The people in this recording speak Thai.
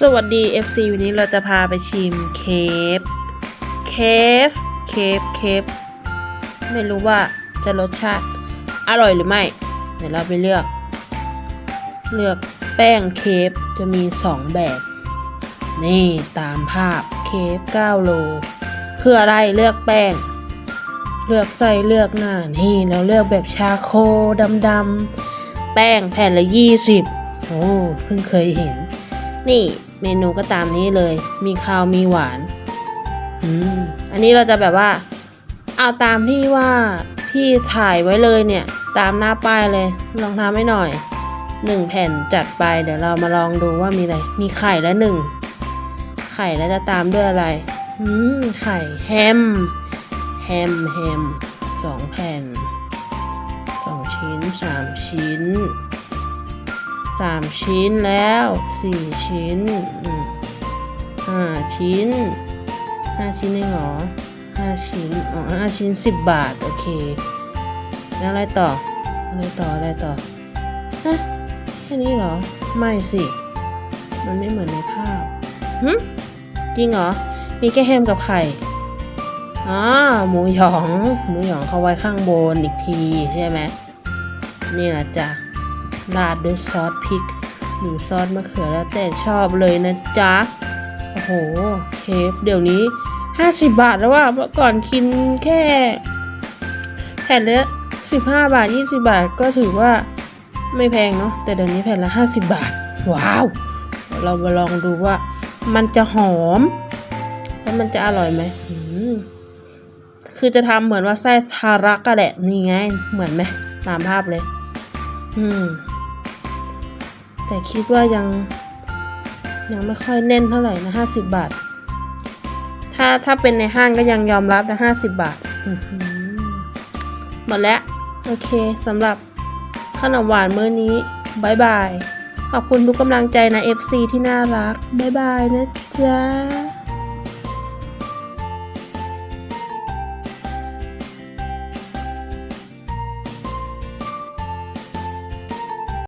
สวัสดี FC วันนี้เราจะพาไปชิมเคฟ เคฟ เคฟ เคฟ ไม่รู้ว่าจะรสชาติอร่อยหรือไม่ เดี๋ยวเราไปเลือก เลือกแป้งเคฟจะมี 2 แบบ นี่ตามภาพเคฟ9โลคืออะไรเลือกแป้ง เลือกไส้เลือกหน้านี่เราเลือกแบบชาโคดำๆแป้งแผ่นละ 20 โอ้เพิ่งเคยเห็น นี่เมนูก็ตามนี้เลย มีข้าวมีหวานอืมอันนี้เราจะแบบว่า เอาตามที่ว่าพี่ถ่ายไว้เลยเนี่ย ตามหน้าป้ายเลยลองทำให้หน่อยหนึ่งแผ่นจัดไปเดี๋ยวเรามาลองดูว่ามีอะไร มีไข่และหนึ่งไข่แล้วจะตามด้วยอะไรอืมไข่แฮมแฮมแฮมสองแผ่นสองชิ้นสามชิ้น สามชิ้นแล้วสี่ชิ้นอืมห้าชิ้นห้าชิ้นเองเหรอห้าชิ้น อ๋อห้าชิ้นสิบบาท โอเค แล้วอะไรต่อ อะไรต่อ อะไรต่อ ฮะ แค่นี้เหรอ ไม่สิ มันไม่เหมือนในภาพหึจริงเหรอ มีแค่แฮมกับไข่อ๋อหมูหยอง หมูหยองเขาไว้ข้างบนอีกทีใช่ไหม นี่แหละจ้ะ ราดด้วยซอสพริก หรือซอสมะเขือแล้วแต่ชอบเลยนะจ๊ะ โอ้โห เคฟเดี๋ยวนี้ 50 บาทแล้วว่าเมื่อก่อนกินแค่แผ่นละ15 บาท 20 บาทก็ถือว่าไม่แพงเนาะแต่เดี๋ยวนี้แผ่นละ 50 บาท ว้าว เรามาลองดูว่ามันจะหอม แล้วมันจะอร่อยไหมคือจะทำเหมือนว่าไส้ทารักก็แหละ นี่ไง เหมือนไหมตามภาพเลย อืม แต่คิดว่ายังยังไม่ค่อยแน่นเท่าไหร่นะห้าสิบบาท ถ้าถ้าเป็นในห้างก็ยังยอมรับนะห้าสิบบาทอื้อหือหมดแล้ว โอเคสำหรับขนมหวานมื้อนี้บายบาย ขอบคุณทุกกำลังใจนะ FC ที่น่ารักบายบายนะจ๊ะ